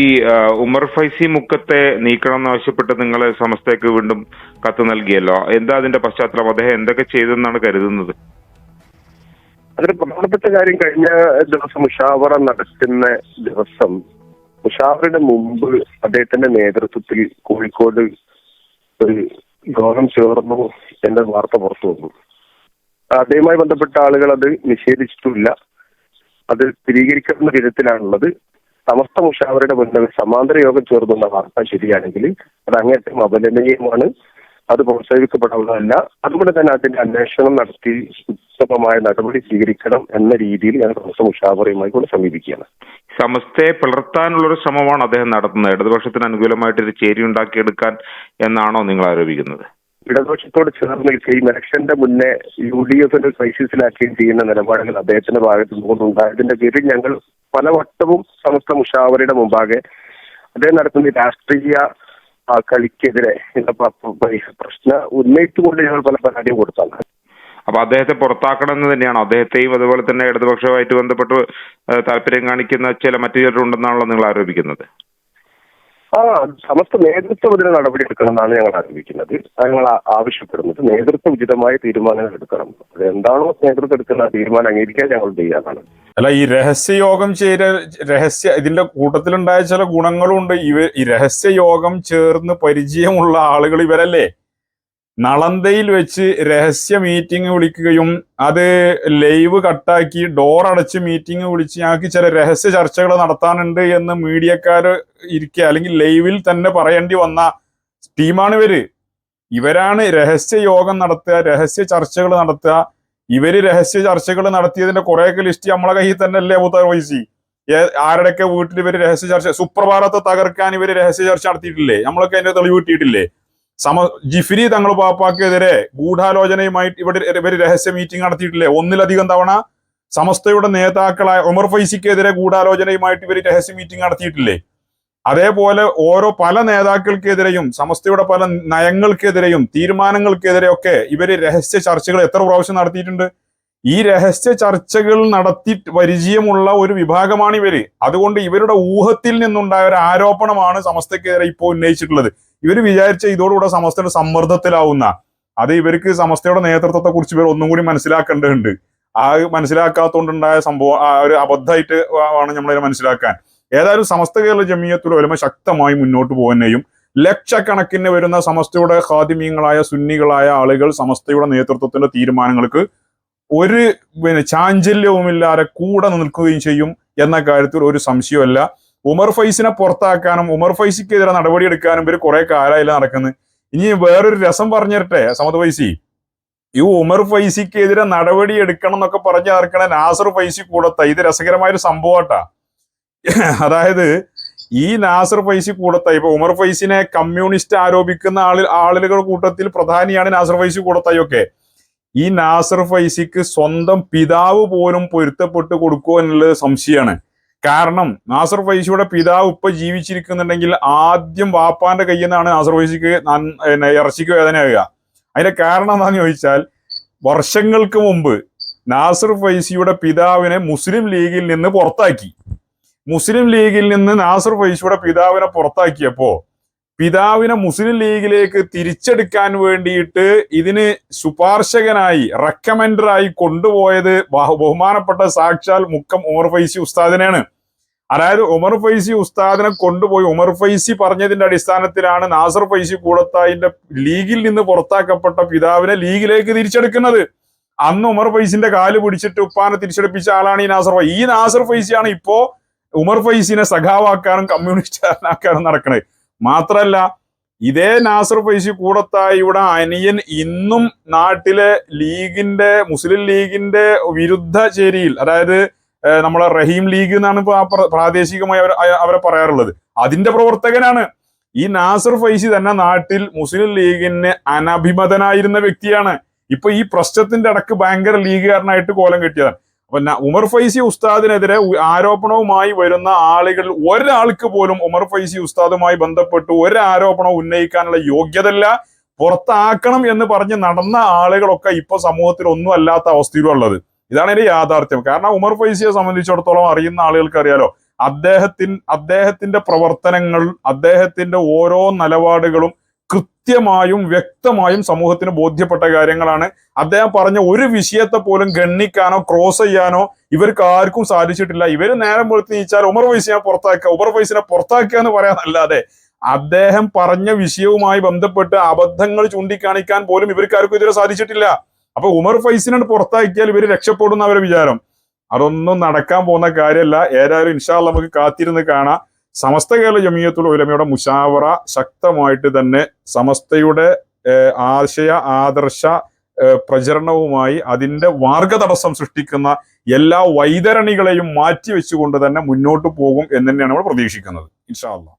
ഈ ഉമർ ഫൈസി മുക്കത്തെ നീക്കണം എന്നാവശ്യപ്പെട്ട് നിങ്ങൾ സമസ്തയ്ക്ക് വീണ്ടും കത്ത് നൽകിയല്ലോ. എന്താ അതിന്റെ പശ്ചാത്തലം? അദ്ദേഹം എന്തൊക്കെ ചെയ്തെന്നാണ് കരുതുന്നത്? അതിന് പ്രധാനപ്പെട്ട കാര്യം. കഴിഞ്ഞ ദിവസം മുഷാവറ നടക്കുന്ന ദിവസം മുഷാവറയുടെ മുമ്പ് അദ്ദേഹത്തിന്റെ നേതൃത്വത്തിൽ കോഴിക്കോട് ഒരു യോഗം ചേർന്നു എന്ന വാർത്ത പുറത്തു വന്നു. അദ്ദേഹവുമായി ബന്ധപ്പെട്ട ആളുകൾ അത് നിഷേധിച്ചിട്ടില്ല അത് സ്ഥിരീകരിക്കുന്ന വിധത്തിലാണുള്ളത്. സമസ്ത മുഷാവരുടെ മുന്നിൽ സമാന്തര യോഗം ചേർന്നുള്ള വാർത്ത ശരിയാണെങ്കിൽ അത് അങ്ങേറ്റം അപലനീയമാണ് അത് പ്രോത്സാഹിപ്പിക്കപ്പെടാവുന്നതല്ല അതുകൊണ്ട് തന്നെ അതിന്റെ അന്വേഷണം നടത്തി ഉത്തമമായ നടപടി സ്വീകരിക്കണം എന്ന രീതിയിൽ ഞാൻ സമസ്ത മുഷാവറയുമായി കൂടെ സമീപിക്കുകയാണ്. സമസ്തയെ പിളർത്താനുള്ള ഒരു ശ്രമമാണ് അദ്ദേഹം നടത്തുന്നത്. ഇടതുപക്ഷത്തിന് അനുകൂലമായിട്ട് ഒരു ചേരി ഉണ്ടാക്കിയെടുക്കാൻ എന്നാണോ നിങ്ങൾ ആരോപിക്കുന്നത്? ഇടതുപക്ഷത്തോട് ചേർന്ന് നിൽക്കുകയും ഇലക്ഷന്റെ മുന്നേ യു ഡി എഫിന് ക്രൈസിസിലാക്കുകയും ചെയ്യുന്ന നിലപാടുകൾ അദ്ദേഹത്തിന്റെ ഭാഗത്ത് നിന്നുകൊണ്ടുണ്ടായതിന്റെ പേരിൽ ഞങ്ങൾ പലവട്ടവും സമസ്ത മുഷാവറയുടെ മുമ്പാകെ അദ്ദേഹം നടത്തുന്ന ഈ രാഷ്ട്രീയ കളിക്കെതിരെ പ്രശ്നം ഉന്നയിച്ചുകൊണ്ട് ഞങ്ങൾ പല പരാതിയും കൊടുത്താണ്. അപ്പൊ അദ്ദേഹത്തെ പുറത്താക്കണം എന്ന് തന്നെയാണോ? അദ്ദേഹത്തെയും അതുപോലെ തന്നെ ഇടതുപക്ഷവുമായിട്ട് ബന്ധപ്പെട്ട് താല്പര്യം കാണിക്കുന്ന ചില മറ്റു ചിലരുണ്ടെന്നാണല്ലോ നിങ്ങൾ ആരോപിക്കുന്നത്? ആ സമസ്ത നേതൃത്വം ഇതിന് നടപടി എടുക്കണമെന്നാണ് ഞങ്ങൾ ആരംഭിക്കുന്നത് ഞങ്ങൾ ആവശ്യപ്പെടുന്നത്. നേതൃത്വം ഉചിതമായ തീരുമാനങ്ങൾ എടുക്കണം. എന്താണോ നേതൃത്വം എടുക്കുന്ന തീരുമാനം അംഗീകരിക്കാൻ ഞങ്ങൾ തയ്യാറാണ്. അല്ല ഈ രഹസ്യയോഗം ചേര രഹസ്യ ഇതിന്റെ കൂട്ടത്തിലുണ്ടായ ചില ഗുണങ്ങളുണ്ട്. ഇവ ഈ രഹസ്യയോഗം ചേർന്ന് പരിചയമുള്ള ആളുകൾ ഇവരല്ലേ? നളന്തയിൽ വെച്ച് രഹസ്യ മീറ്റിംഗ് വിളിക്കുകയും അത് ലൈവ് കട്ടാക്കി ഡോർ അടച്ച് മീറ്റിംഗ് വിളിച്ച് ഞങ്ങൾക്ക് ചില രഹസ്യ ചർച്ചകൾ നടത്താനുണ്ട് എന്ന് മീഡിയക്കാർ ഇരിക്കുക അല്ലെങ്കിൽ ലൈവിൽ തന്നെ പറയേണ്ടി വന്ന ടീമാണ് ഇവർ. ഇവരാണ് രഹസ്യ യോഗം നടത്തുക രഹസ്യ ചർച്ചകൾ നടത്തുക. ഇവർ രഹസ്യ ചർച്ചകൾ നടത്തിയതിന്റെ കുറേയൊക്കെ ലിസ്റ്റ് നമ്മളെ കയ്യിൽ തന്നെ അല്ലേ ഉത്തർവഹിച്ചി ആരുടെയൊക്കെ വീട്ടിൽ ഇവർ രഹസ്യ ചർച്ച സുപ്രഭാതത്തെ തകർക്കാൻ ഇവർ രഹസ്യ ചർച്ച നടത്തിയിട്ടില്ലേ? നമ്മളൊക്കെ അതിന്റെ തെളിവ് കിട്ടിയിട്ടില്ലേ? സമ ജിഫിരി തങ്ങൾ പാപ്പാക്കെതിരെ ഗൂഢാലോചനയുമായിട്ട് ഇവിടെ ഇവർ രഹസ്യ മീറ്റിംഗ് നടത്തിയിട്ടില്ലേ? ഒന്നിലധികം തവണ സമസ്തയുടെ നേതാക്കളായ ഒമർ ഫൈസിക്കെതിരെ ഗൂഢാലോചനയുമായിട്ട് ഇവർ രഹസ്യ മീറ്റിംഗ് നടത്തിയിട്ടില്ലേ? അതേപോലെ ഓരോ പല നേതാക്കൾക്കെതിരെയും സമസ്തയുടെ പല നയങ്ങൾക്കെതിരെയും തീരുമാനങ്ങൾക്കെതിരെയൊക്കെ ഇവർ രഹസ്യ ചർച്ചകൾ എത്ര പ്രാവശ്യം നടത്തിയിട്ടുണ്ട്? ഈ രഹസ്യ ചർച്ചകൾ നടത്തി പരിചയമുള്ള ഒരു വിഭാഗമാണ് ഇവർ. അതുകൊണ്ട് ഇവരുടെ ഊഹത്തിൽ നിന്നുണ്ടായ ഒരു ആരോപണമാണ് സമസ്തക്കെതിരെ ഇപ്പോൾ ഉന്നയിച്ചിട്ടുള്ളത്. ഇവർ വിചാരിച്ച ഇതോടുകൂടെ സമസ്തയുടെ സമ്മർദ്ദത്തിലാവുന്ന അത് ഇവർക്ക് സമസ്തയുടെ നേതൃത്വത്തെ കുറിച്ച് ഇവർ ഒന്നും കൂടി മനസ്സിലാക്കേണ്ടതുണ്ട്. ആ മനസ്സിലാക്കാത്തോണ്ടുണ്ടായ സംഭവം ആ ഒരു അബദ്ധമായിട്ട് ആണ് നമ്മളതിനെ മനസ്സിലാക്കാൻ. ഏതായാലും സമസ്ത കേരള ജമീയത്തുൽ ഉലമ ശക്തമായി മുന്നോട്ട് പോകുന്നേയും ലക്ഷക്കണക്കിന് വരുന്ന സമസ്തയുടെ ഖാദിമീങ്ങളായ സുന്നികളായ ആളുകൾ സമസ്തയുടെ നേതൃത്വത്തിന്റെ തീരുമാനങ്ങൾക്ക് ഒരു പിന്നെ ചാഞ്ചല്യവുമില്ലാതെ കൂടെ നിൽക്കുകയും ചെയ്യും എന്ന കാര്യത്തിൽ ഒരു സംശയമല്ല. ഉമർ ഫൈസിനെ പുറത്താക്കാനും ഉമർ ഫൈസിക്കെതിരെ നടപടിയെടുക്കാനും ഇവർ കുറെ കാലമായില്ല നടക്കുന്നത്. ഇനി വേറൊരു രസം പറഞ്ഞിരട്ടെ സമത് ഫൈസി? ഈ ഉമർ ഫൈസിക്കെതിരെ നടപടി എടുക്കണം എന്നൊക്കെ പറഞ്ഞ് നടക്കണ നാസർ ഫൈസി കൂടത്ത ഇത് രസകരമായ ഒരു സംഭവട്ടാ. അതായത് ഈ നാസർ ഫൈസി കൂടത്ത ഇപ്പൊ ഉമർ ഫൈസിനെ കമ്മ്യൂണിസ്റ്റ് ആരോപിക്കുന്ന ആളിൽ ആളുകളുടെ കൂട്ടത്തിൽ പ്രധാനിയാണ് നാസർ ഫൈസി കൂടത്തായി ഒക്കെ. ഈ നാസർ ഫൈസിക്ക് സ്വന്തം പിതാവ് പോലും പൊരുത്തപ്പെട്ട് കൊടുക്കുക എന്നുള്ളത് സംശയമാണ്. കാരണം നാസർ ഫൈസിയുടെ പിതാവ് ഇപ്പൊ ജീവിച്ചിരിക്കുന്നുണ്ടെങ്കിൽ ആദ്യം വാപ്പാന്റെ കയ്യിൽ നിന്നാണ് നാസർ ഫൈസിക്ക് ഇറച്ചിക്ക് വേദനയാകുക അതിന്റെ കാരണം എന്താണെന്ന് ചോദിച്ചാൽ വർഷങ്ങൾക്ക് മുമ്പ് നാസർ ഫൈസിയുടെ പിതാവിനെ മുസ്ലിം ലീഗിൽ നിന്ന് പുറത്താക്കി. മുസ്ലിം ലീഗിൽ നിന്ന് നാസർ ഫൈസിയുടെ പിതാവിനെ പുറത്താക്കിയപ്പോ പിതാവിനെ മുസ്ലിം ലീഗിലേക്ക് തിരിച്ചെടുക്കാൻ വേണ്ടിയിട്ട് ഇതിന് ശുപാർശകനായി റെക്കമെൻഡറായി കൊണ്ടുപോയത് ബഹു- ബഹുമാനപ്പെട്ട സാക്ഷാൽ മുക്കം ഉമർ ഫൈസി ഉസ്താദിനെയാണ്. അതായത് ഉമർ ഫൈസി ഉസ്താദിനെ കൊണ്ടുപോയി. ഉമർ ഫൈസി പറഞ്ഞതിന്റെ അടിസ്ഥാനത്തിലാണ് നാസർ ഫൈസി കൂടത്തായിന്റെ ലീഗിൽ നിന്ന് പുറത്താക്കപ്പെട്ട പിതാവിനെ ലീഗിലേക്ക് തിരിച്ചെടുക്കുന്നത്. അന്ന് ഉമർ ഫൈസിന്റെ കാൽ പിടിച്ചിട്ട് ഉപ്പാനെ തിരിച്ചെടുപ്പിച്ച ആളാണ് ഈ നാസർ ഫൈസി ഈ നാസർ ഫൈസിയാണ് ഇപ്പോ ഉമർ ഫൈസിനെ സഖാവാക്കാനും കമ്മ്യൂണിസ്റ്റാക്കാനും നടക്കുന്നത് മാത്രല്ല ഇതേ നാസർ ഫൈസി കൂടത്തായിയുടെ അനിയൻ ഇന്നും നാട്ടിലെ ലീഗിന്റെ മുസ്ലിം ലീഗിന്റെ വിരുദ്ധ ചേരിയിൽ അതായത് നമ്മളെ റഹീം ലീഗ് എന്നാണ് ഇപ്പൊ പ്രാദേശികമായി അവർ അവരെ പറയാറുള്ളത്. അതിന്റെ പ്രവർത്തകനാണ് ഈ നാസർ ഫൈസി തന്നെ നാട്ടിൽ മുസ്ലിം ലീഗിന് അനഭിമതനായിരുന്ന വ്യക്തിയാണ്. ഇപ്പൊ ഈ പ്രശ്നത്തിന്റെ അടക്ക് ഭയങ്കര ലീഗുകാരനായിട്ട് കോലം കെട്ടിയതാണ്. അപ്പൊ ഉമർ ഫൈസി ഉസ്താദിനെതിരെ ആരോപണവുമായി വരുന്ന ആളുകൾ ഒരാൾക്ക് പോലും ഉമർ ഫൈസി ഉസ്താദുമായി ബന്ധപ്പെട്ട് ഒരു ആരോപണം ഉന്നയിക്കാനുള്ള യോഗ്യതല്ല പുറത്താക്കണം എന്ന് പറഞ്ഞ് നടന്ന ആളുകളൊക്കെ ഇപ്പൊ സമൂഹത്തിൽ ഒന്നും അല്ലാത്ത അവസ്ഥയിലുള്ളത് ഇതാണ് ഇതിന്റെ യാഥാർത്ഥ്യം. കാരണം ഉമർ ഫൈസിയെ സംബന്ധിച്ചിടത്തോളം അറിയുന്ന ആളുകൾക്ക് അറിയാലോ അദ്ദേഹത്തിൻ അദ്ദേഹത്തിന്റെ പ്രവർത്തനങ്ങൾ അദ്ദേഹത്തിന്റെ ഓരോ നിലപാടുകളും കൃത്യമായും വ്യക്തമായും സമൂഹത്തിന് ബോധ്യപ്പെട്ട കാര്യങ്ങളാണ്. അദ്ദേഹം പറഞ്ഞ ഒരു വിഷയത്തെ പോലും ഗണ്ണിക്കാനോ ക്രോസ് ചെയ്യാനോ ഇവർക്ക് ആർക്കും സാധിച്ചിട്ടില്ല. ഇവർ നേരം വെളുത്ത് നീച്ചാൽ ഉമർ ഫൈസിനെ പുറത്താക്കുക ഉമർ ഫൈസിനെ പുറത്താക്കുക എന്ന് പറയാനല്ലാതെ അദ്ദേഹം പറഞ്ഞ വിഷയവുമായി ബന്ധപ്പെട്ട് അബദ്ധങ്ങൾ ചൂണ്ടിക്കാണിക്കാൻ പോലും ഇവർക്ക് ആർക്കും ഇതുവരെ സാധിച്ചിട്ടില്ല. അപ്പൊ ഉമർ ഫൈസിനെ പുറത്താക്കിയാൽ ഇവർ രക്ഷപ്പെടുന്ന അവരുടെ വിചാരം. അതൊന്നും നടക്കാൻ പോകുന്ന കാര്യമല്ല. ഏതായാലും ഇൻഷാല്ല നമുക്ക് കാത്തിരുന്ന് കാണാം. സമസ്ത കേരള ജമിയത്തുൽ ഉലമയുടെ മുഷാവറ ശക്തമായിട്ട് തന്നെ സമസ്തയുടെ ആശയ ആദർശ പ്രചരണവുമായി അതിന്റെ മാർഗതടസ്സം സൃഷ്ടിക്കുന്ന എല്ലാ വൈതരണികളെയും മാറ്റി വെച്ചുകൊണ്ട് തന്നെ മുന്നോട്ട് പോകും എന്ന് തന്നെയാണ് നമ്മൾ പ്രതീക്ഷിക്കുന്നത്. ഇൻഷാ അള്ളാഹ്